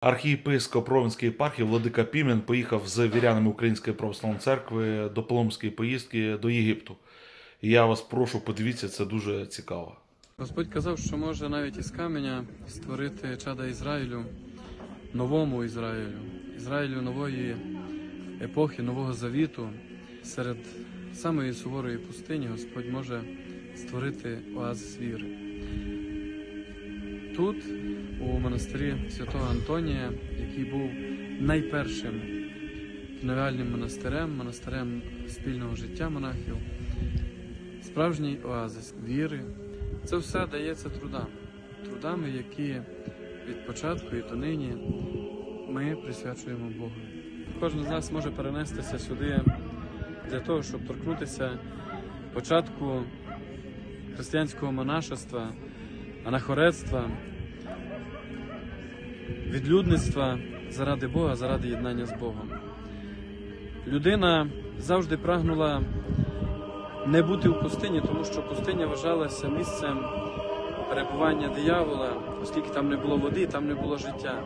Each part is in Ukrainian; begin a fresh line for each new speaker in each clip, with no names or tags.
Архієпископ Ровенської єпархії Владика Пімен поїхав з вірянами Української православної церкви до Паломської поїздки до Єгипту. І я вас прошу, подивіться, це дуже цікаво.
Господь казав, що може навіть із каменя створити чада Ізраїлю, новому Ізраїлю, Ізраїлю нової епохи, нового завіту. Серед самої суворої пустині Господь може створити оазис віри. Тут, у монастирі святого Антонія, який був найпершим фінавальним монастирем, монастирем спільного життя монахів, справжній оазис віри. Це все дається трудами, трудами, які від початку і до нині ми присвячуємо Богу. Кожен з нас може перенестися сюди для того, щоб торкнутися початку християнського монашества, анахоретства, відлюдництва заради Бога, заради єднання з Богом. Людина завжди прагнула не бути в пустині, тому що пустиня вважалася місцем перебування диявола, оскільки там не було води, там не було життя.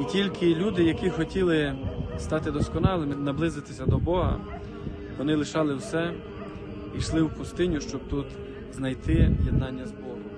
І тільки люди, які хотіли стати досконалими, наблизитися до Бога, вони лишали все йшли в пустиню, щоб тут знайти єднання з Богом.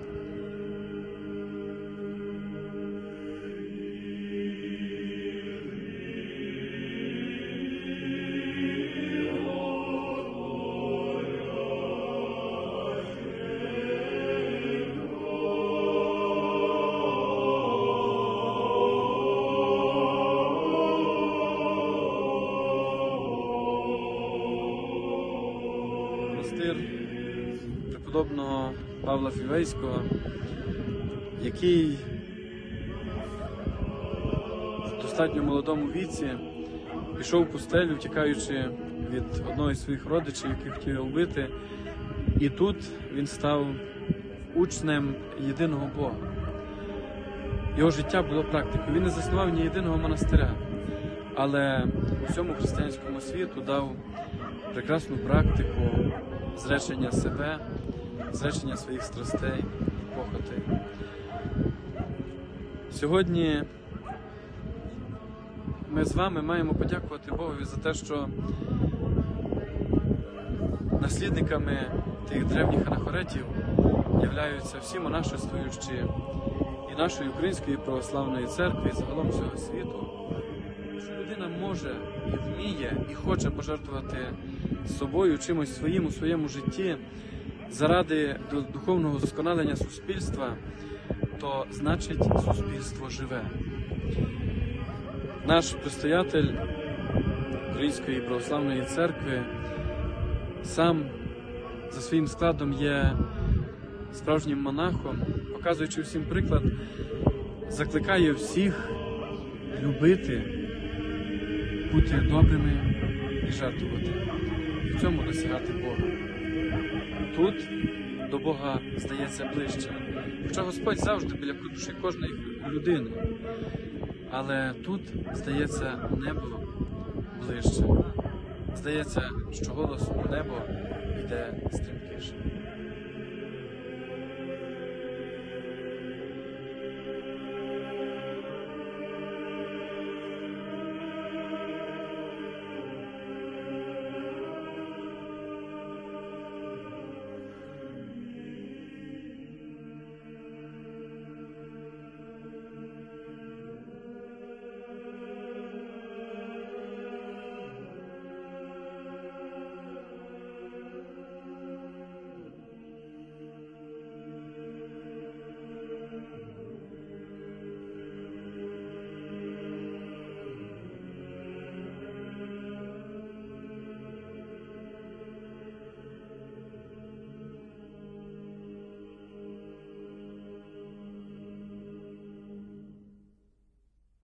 Монастир преподобного Павла Фівейського, який в достатньо молодому віці пішов в пустелю, тікаючи від одного із своїх родичів, який хотів його вбити. І тут він став учнем єдиного Бога. Його життя було практикою. Він не заснував ні єдиного монастиря, але усьому християнському світу дав прекрасну практику зречення себе, зречення своїх страстей, похотей. Сьогодні ми з вами маємо подякувати Богові за те, що наслідниками тих древніх анахоретів являються всі монашествуючі і нашої української православної церкви, і загалом всього світу людина може і вміє, і хоче пожертвувати собою чимось своїм у своєму житті заради духовного досконалення суспільства, то значить суспільство живе. Наш предстоятель Української православної церкви сам за своїм складом є справжнім монахом, показуючи всім приклад, закликає всіх любити бути добрими і жертвувати, і в цьому досягати Бога. Тут до Бога здається ближче. Хоча Господь завжди біля душі кожної людини. Але тут здається небо ближче. Здається, що голос у небо йде стрімкіше.